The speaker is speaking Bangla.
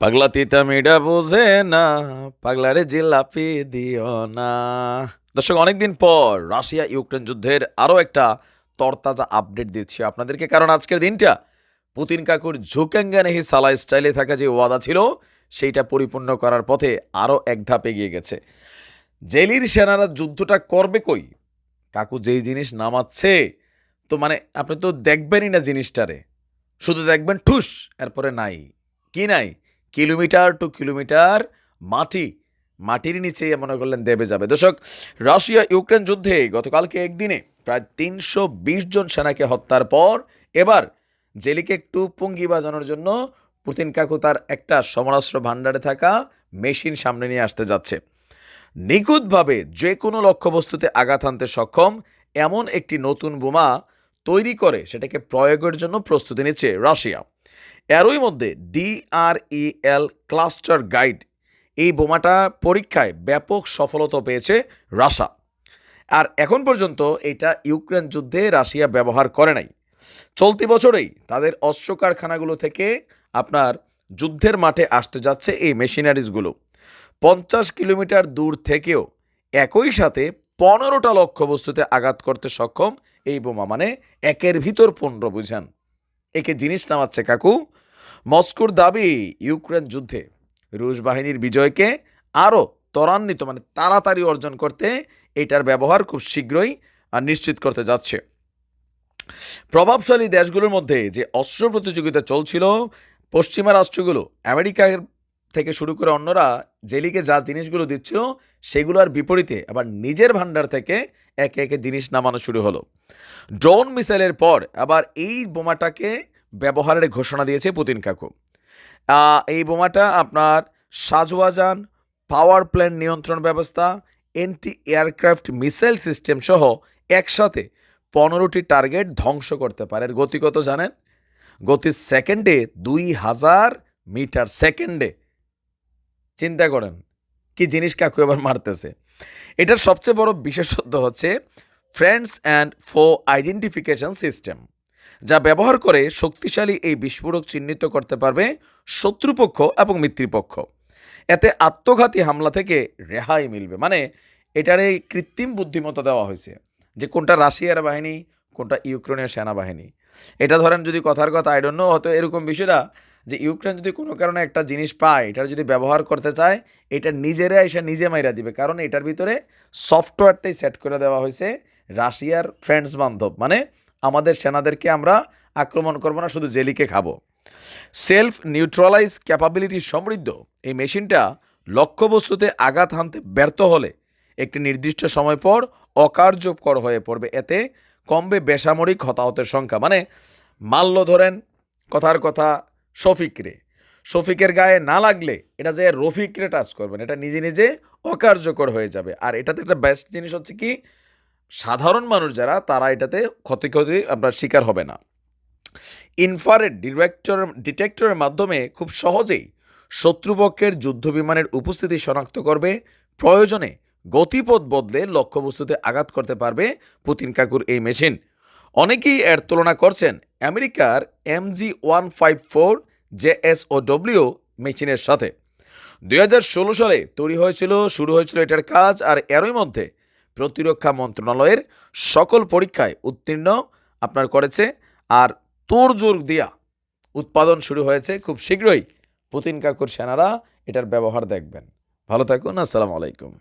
পাগলা তিতা মিডা বোঝে না, পাগলারে জিলাপি দিও না। দর্শক, অনেকদিন পর রাশিয়া ইউক্রেন যুদ্ধের আরও একটা তরতাজা আপডেট দিচ্ছি আপনাদেরকে, কারণ আজকের দিনটা পুতিন কাকুর ঝুকেঙ্গানেহি সালা স্টাইলে থাকা যে ওয়াদা ছিল, সেইটা পরিপূর্ণ করার পথে আরও এক ধাপ এগিয়ে গেছে। জেলির সেনারা যুদ্ধটা করবে কই? কাকু যেই জিনিস নামাচ্ছে, তো মানে আপনি তো দেখবেনই না জিনিসটারে। শুধু দেখবেন ঠুস, এরপরে নাই। কি নাই? কিলোমিটার টু কিলোমিটার মাটি, মাটির নিচে মনে করলেন দেবে যাবে। দর্শক রাশিয়া ইউক্রেন যুদ্ধে গতকালকে একদিনে প্রায় তিনশো বিশ জন সেনাকে হত্যার পর এবার জেলিকে একটু পুঙ্গি বাজানোর জন্য পুতিন কাকু তার একটা সমরাস্ত্র ভাণ্ডারে থাকা মেশিন সামনে নিয়ে আসতে যাচ্ছে। নিখুঁতভাবে যে কোনো লক্ষ্যবস্তুতে আঘাত আনতে সক্ষম এমন একটি নতুন বোমা তৈরি করে সেটাকে প্রয়োগের জন্য প্রস্তুতি নিচ্ছে রাশিয়া। এরই মধ্যে ডিআরইএল ক্লাস্টার গাইড এই বোমাটা পরীক্ষায় ব্যাপক সফলতা পেয়েছে রাশা আর এখন পর্যন্ত এটা ইউক্রেন যুদ্ধে রাশিয়া ব্যবহার করে নাই। চলতি বছরেই তাদের অস্ত্র কারখানাগুলো থেকে আপনার যুদ্ধের মাঠে আসতে যাচ্ছে এই মেশিনারিজগুলো। পঞ্চাশ কিলোমিটার দূর থেকেও একই সাথে পনেরোটা লক্ষ্যবস্তুতে আঘাত করতে সক্ষম এই বোমা মানে একের ভিতর পনেরো, বুঝান। একে জিনিস নামাচ্ছে, কাকু। মস্কোর দাবি, ইউক্রেন যুদ্ধে। রুশ বাহিনীর বিজয়কে আরও ত্বরান্বিত মানে তাড়াতাড়ি অর্জন করতে এটার ব্যবহার খুব শীঘ্রই নিশ্চিত করতে যাচ্ছে। প্রভাবশালী দেশগুলোর মধ্যে যে অস্ত্র প্রতিযোগিতা চলছিল, পশ্চিমা রাষ্ট্রগুলো, আমেরিকার থেকে শুরু করে অন্যরা জেলিকে যা জিনিসগুলো দিচ্ছিল, সেগুলোর বিপরীতে আবার নিজের ভাণ্ডার থেকে একে একে জিনিস নামানো শুরু হলো। ড্রোন মিসাইলের পর আবার এই বোমাটাকে ব্যবহারের ঘোষণা দিয়েছে পুতিন কাকু। এই বোমাটা আপনার সাজওয়াজান, পাওয়ার প্ল্যান্ট নিয়ন্ত্রণ ব্যবস্থা এন্টি এয়ারক্রাফট মিসাইল সিস্টেম সহ একসাথে পনেরোটি টার্গেট ধ্বংস করতে পারে। এর গতি কত জানেন? গতি সেকেন্ডে দুই হাজার মিটার সেকেন্ডে চিন্তা করেন, কি জিনিস কাকু এবার মারতেছে। এটার সবচেয়ে বড় বিশেষত্ব হচ্ছে friends and foe identification system যা ব্যবহার করে শক্তিশালী এই বিস্ফোরক চিহ্নিত করতে পারবে শত্রুপক্ষ এবং মিত্রপক্ষ। এতে আত্মঘাতী হামলা থেকে রেহাই মিলবে। মানে এটার এই কৃত্রিম বুদ্ধিমত্তা দেওয়া হয়েছে যে কোনটা রাশিয়ার বাহিনী, কোনটা ইউক্রেনের সেনাবাহিনী। এটা ধরেন যদি কথার কথা আই ডোন্ট নো হয়তো এরকম বিষয়টা যে ইউক্রেন যদি কোনো কারণে একটা জিনিস পায়, এটার যদি ব্যবহার করতে চায়, এটা নিজেরা এসে নিজে মাইরা দিবে। কারণ এটার ভিতরে সফটওয়্যারটাই সেট করে দেওয়া হয়েছে রাশিয়ার ফ্রেন্ডস বান্ধব মানে আমাদের সেনাদেরকে আমরা আক্রমণ করব না, শুধু জেলিকে খাব। সেলফ নিউট্রালাইজ ক্যাপাবিলিটি সমৃদ্ধ। এই মেশিনটা লক্ষ্যবস্তুতে আঘাত হানতে ব্যর্থ হলে একটি নির্দিষ্ট সময় পর অকার্যকর হয়ে পড়বে। এতে কমবে বেসামরিক হতাহতের সংখ্যা। মানে মাল্য ধরেন, কথার কথা, শফিকরে। শফিকের গায়ে না লাগলে এটা যে রফিকরে টাচ করবেন, এটা নিজে নিজে অকার্যকর হয়ে যাবে। আর এটাতে একটা বেস্ট জিনিস হচ্ছে কি সাধারণ মানুষ যারা, তারা এটাতে ক্ষতি ক্ষতি আপনার শিকার হবে না। ইনফারেড ডিরেক্টর ডিটেক্টরের মাধ্যমে খুব সহজেই শত্রুপক্ষের যুদ্ধবিমানের উপস্থিতি শনাক্ত করবে, প্রয়োজনে গতিপথ বদলে লক্ষ্যবস্তুতে আঘাত করতে পারবে পুতিন কাকুর এই মেশিন। অনেকেই এর তুলনা করছেন, আমেরিকার MG one five four JSOW মেশিনের সাথে। দু হাজার ষোলো সালে তৈরি হয়েছিল, শুরু হয়েছিল এটার কাজ, আর এরই মধ্যে প্রতিরক্ষা মন্ত্রণালয়ের সকল পরীক্ষায় উত্তীর্ণ আপনার করেছে। আর তোড়জোর দিয়া উৎপাদন শুরু হয়েছে খুব শীঘ্রই। পুতিন কাকুর সেনারা এটার ব্যবহার দেখবেন। ভালো থাকুন, আসসালামু আলাইকুম।